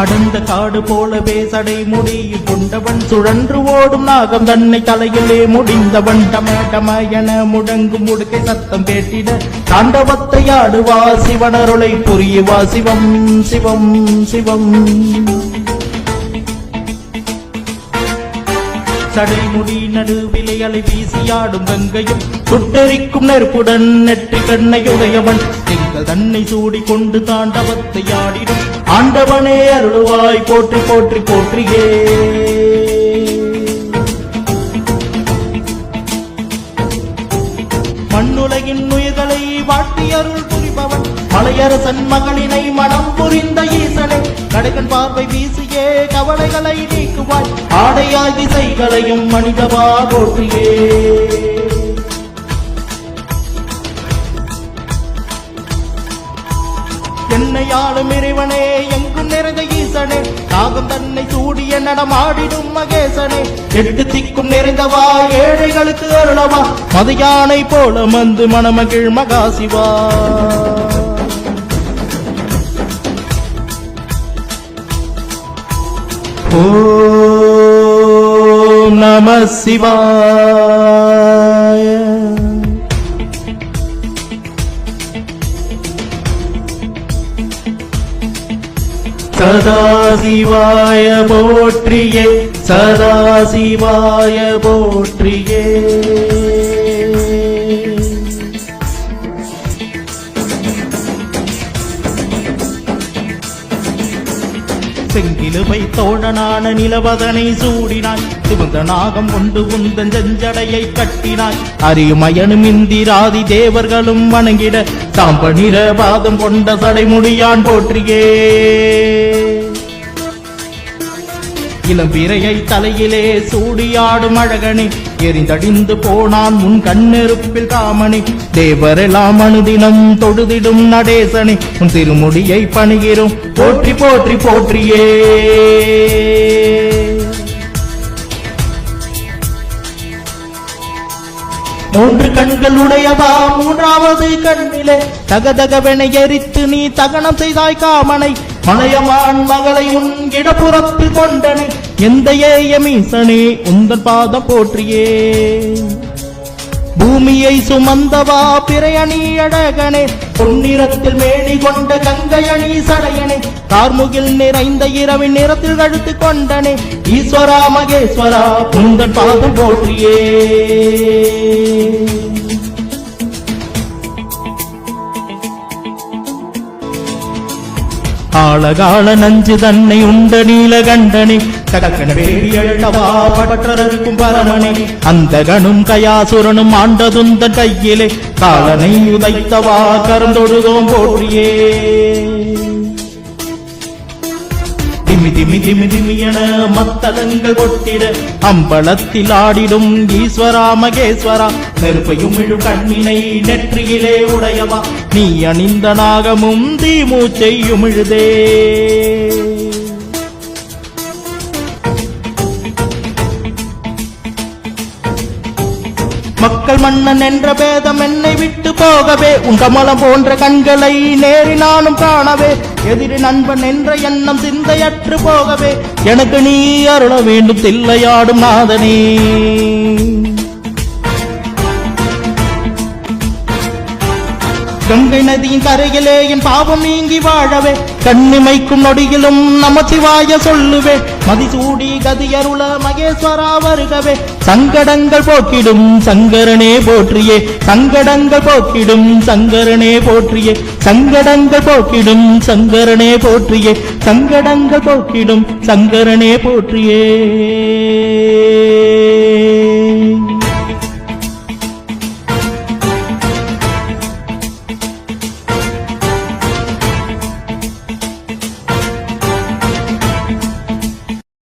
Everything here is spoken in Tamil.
அடர்ந்த காடு போலவே சடை முடியில் கொண்டவன் சுழன்று ஓடும் நாகம் தன்னை தலையிலே முடிந்தவன் டமடம என முடங்கும் முடுக்கை சத்தம் கேட்டிட தாண்டவத்தை ஆடுவா சிவனருளை புரியுவா சிவம் சிவம் சிவம். சடைமுடி நடுவிலை அலை வீசியாடும் கங்கையும் சுட்டெரிக்கும் நெருப்புடன் நெற்றி கண்ணையுடையவன் எங்கள் தன்னை சூடி கொண்டு தாண்டவத்தை ஆடிடும். ஆண்டவனே அருள்வாய் போற்றி போற்றி போற்றியே. மண்ணுலகின் உயிர்களை வாட்டி அருள் புரிபவன். மலையரசன் மகளினை மனம் புரிந்த ஈசனை. கடைகன் பார்வை வீசியே கவலைகளை நீக்குவாய். ஆடையாய் திசைகளையும் மனிதவா போற்றியே. நாளும் இறைவனே எங்கும் நிறைந்த ஈசனே. நாகம் தன்னை சூடிய நடமாடிடும் மகேசனே. எட்டு திக்கும் நிறைந்தவா ஏழைகளுக்கு அருளவா. மத யானை போல மந்து மணமகிழ் மகாசிவா. ஓ நம சிவா. சதாசிவாய போற்றியே சதாசிவாய போற்றியே. செங்கிலுவை தோழனான நிலவதனை சூடினாய். சிவந்த நாகம் கொண்டு உந்தன் செஞ்சடையை கட்டினாய். அரிமயனும் இந்திராதி தேவர்களும் வணங்கிட சாம்ப நிலபாதம் கொண்ட சடைமுடியான் போற்றியே. இளம்பிறையை தலையிலே சூடியாடும் அழகனே எரிந்தடிந்து போனான் முன் கண்ணெருப்பில் காமணி. தேவரெல்லாம் அனுதினம் தொழுதிடும் நடேசனே உன் திருமுடியை பணிகிறோம். போற்றி போற்றி போற்றியே. மூன்று கண்களுடையவா மூன்றாவது கண்ணிலே தகதகவென எரித்து நீ தகனம் செய்தாய் காமனை மலையமான் மகளை உன் இடப்புறத்து கொண்டனை எந்த ஏயமீசனே உந்தன் பாதம் போற்றியே. பூமியை சுமந்தவா பிறையணி அழகனே பொன்னிறத்தில் மேனி கொண்ட கங்கையணி சடையனே கார்முகில் நிறைந்த இரவின் நிறத்தில் கழுத்து கொண்டனே ஈஸ்வரா மகேஸ்வரா புந்தன் பாதம் போற்றியே. ஆழகால நஞ்சு தன்னை உண்ட நீலகண்டனே கடக்கன வேடி எழுடவா பரமனே. அந்த கணும் கயாசுரனும் ஆண்டதுந்த கையிலே காலனை உதைத்தவா? கருந்தொழுதோம் போற்றியே. திமி திமி திமி திமி என கொட்டிட அம்பலத்தில் ஆடிடும் ஈஸ்வரா மகேஸ்வரா. நெருப்பையும் இழு கண்ணினை நெற்றியிலே உடையவா. நீ அணிந்த நாகமும் தீமூச்சையும் இழுதே. மக்கள் மன்னன் என்ற பேதம் என்னை விட்டு போகவே. உன் கமலம் போன்ற கண்களை நேரி நானும் காணவே. எதிரி நண்பன் என்ற எண்ணம் சிந்தையற்று போகவே. எனக்கு நீ அருள வேண்டும் தில்லையாடும் நாதனே. கங்கை நதியின் கரையிலே என் பாவம் நீங்கி வாழவே. கண்ணிமைக்கும் நொடியிலும் நமசிவாய சொல்லுவே. மதிசூடி கதியருள மகேஸ்வரா வருகவே. சங்கடங்கள் போக்கிடும் சங்கரனே போற்றியே. சங்கடங்கள் போக்கிடும் சங்கரனே போற்றியே. சங்கடங்கள் போக்கிடும் சங்கரனே போற்றியே. சங்கடங்கள் போக்கிடும் சங்கரனே போற்றியே.